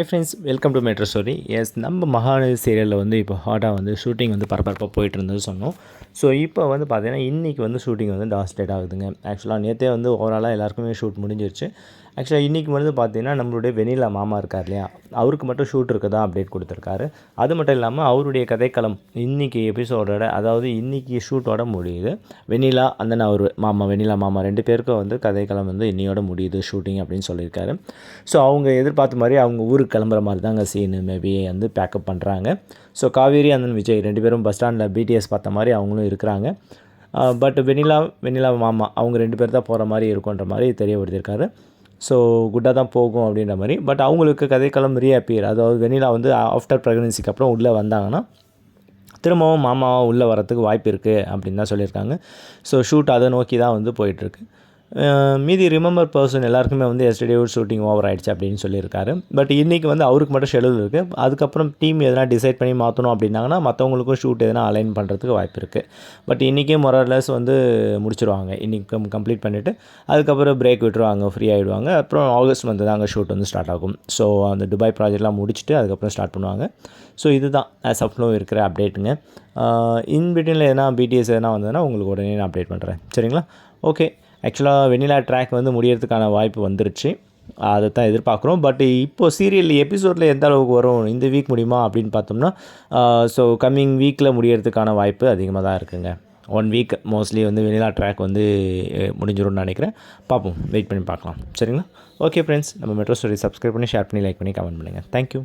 Hi friends welcome to metro stories நம்ம மகாநதி சீரியலில் வந்து இப்போ ஹாட்டாக வந்து ஷூட்டிங் வந்து பரபரப்பாக போயிட்டு இருந்தது சொன்னோம். ஸோ இப்போ வந்து பார்த்தீங்கன்னா இன்றைக்கி வந்து ஷூட்டிங் வந்து டாஸ்லேட் ஆகுதுங்க. ஆக்சுவலாக நேற்றே வந்து ஓவராலாக எல்லாருக்குமே ஷூட் முடிஞ்சிருச்சு. ஆக்சுவலாக இன்றைக்கி வந்து பார்த்தீங்கன்னா நம்மளுடைய வெனிலா மாமா இருக்கார் இல்லையா? அவருக்கு மட்டும் ஷூட் இருக்கதா அப்டேட் கொடுத்துருக்காரு. அது மட்டும் இல்லாமல் அவருடைய கதைக்களம் இன்றைக்கி எபிசோடோட அதாவது இன்றைக்கி ஷூட்டோட முடியுது. வெனிலா அந்த அவர் மாமா வெனிலா மாமா ரெண்டு பேருக்கும் வந்து கதைக்களம் வந்து இன்னையோட முடியுது ஷூட்டிங் அப்படின்னு சொல்லியிருக்காரு. ஸோ அவங்க எதிர்பார்த்த மாதிரி அவங்க ஊருக்கு கிளம்புற மாதிரி தாங்க சீனு மேபி வந்து பேக்கப் பண்ணுறாங்க ஸோ காவேரி அந்தன் விஜய் ரெண்டு பேரும் பஸ் ஸ்டாண்டில் பிடிஎஸ் பார்த்த மாதிரி அவங்களும் இருக்கிறாங்க. பட் வெனிலா வெனிலா மாமா அவங்க ரெண்டு பேர் தான் போகிற மாதிரி இருக்குன்ற மாதிரி தெரியப்படுத்தியிருக்காரு. ஸோ குட்டாக தான் போகும் அப்படின்ற மாதிரி. பட் அவங்களுக்கு கதைக்களம் ரீஅப்பியர் அதாவது வெனிலா வந்து ஆஃப்டர் ப்ரெக்னன்சிக்கு அப்புறம் உள்ளே வந்தாங்கன்னா திரும்பவும் மாமாவும் உள்ளே வரத்துக்கு வாய்ப்பு இருக்குது அப்படின்னு தான் சொல்லியிருக்காங்க. ஸோ ஷூட் அதை நோக்கி தான் வந்து போயிட்டுருக்கு மீதி ரிமெம்பர் பர்சன் எல்லாருக்குமே வந்து எஸ்டே ஷூட்டிங் ஓவர் ஆயிடுச்சு அப்படின்னு சொல்லியிருக்காரு. பட் இன்றைக்கி வந்து அவருக்கு மட்டும் ஷெடியூல் இருக்குது அதுக்கப்புறம் டீம் எதனா டிசைட் பண்ணி மாற்றணும் அப்படின்னாங்கன்னா மற்றவங்களுக்கும் ஷூட் எதனா அலைன் பண்ணுறதுக்கு வாய்ப்பு இருக்குது பட் இன்றைக்கே மொரலஸ் வந்து முடிச்சிருவாங்க. இன்றைக்கி கம்ப்ளீட் பண்ணிவிட்டு அதுக்கப்புறம் பிரேக் விட்டுருவாங்க ஃப்ரீ ஆகிடுவாங்க அப்புறம் ஆகஸ்ட் வந்து தாங்க ஷூட் வந்து ஸ்டார்ட் ஆகும். ஸோ அந்த துபாய் ப்ராஜெக்ட்லாம் முடிச்சுட்டு அதுக்கப்புறம் ஸ்டார்ட் பண்ணுவாங்க. ஸோ இதுதான் ஆஸ் ஆஃப் நோ இருக்கிற அப்டேட்டுங்க இன்பிட்வீனில் எதனா பிடிஎஸ் எதனா வந்ததுன்னா உங்களுக்கு உடனே நான் அப்டேட் பண்ணுறேன் சரிங்களா? ஓகே ஆக்சுவலாக வெண்ணிலா ட்ராக் வந்து முடியறதுக்கான வாய்ப்பு வந்துருச்சு. அதை தான் எதிர்பார்க்குறோம். பட் இப்போது சீரியல் எபிசோடில் எந்த அளவுக்கு வரும்? இந்த வீக் முடியுமா? அப்படின்னு பார்த்தோம்னா ஸோ கம்மிங் வீக்கில் முடியறதுக்கான வாய்ப்பு அதிகமாக தான் இருக்குங்க. ஒன் வீக் மோஸ்ட்லி வந்து வெனிலா ட்ராக் வந்து முடிஞ்சிடும்னு நினைக்கிறேன். பார்ப்போம். வெயிட் பண்ணி பார்க்கலாம். சரிங்களா? ஓகே ஃப்ரெண்ட்ஸ் நம்ம மெட்ரோ ஸ்டோரி சப்ஸ்கிரைப் பண்ணி ஷேர் பண்ணி லைக் பண்ணி கமெண்ட் பண்ணுங்கள் தேங்க்யூ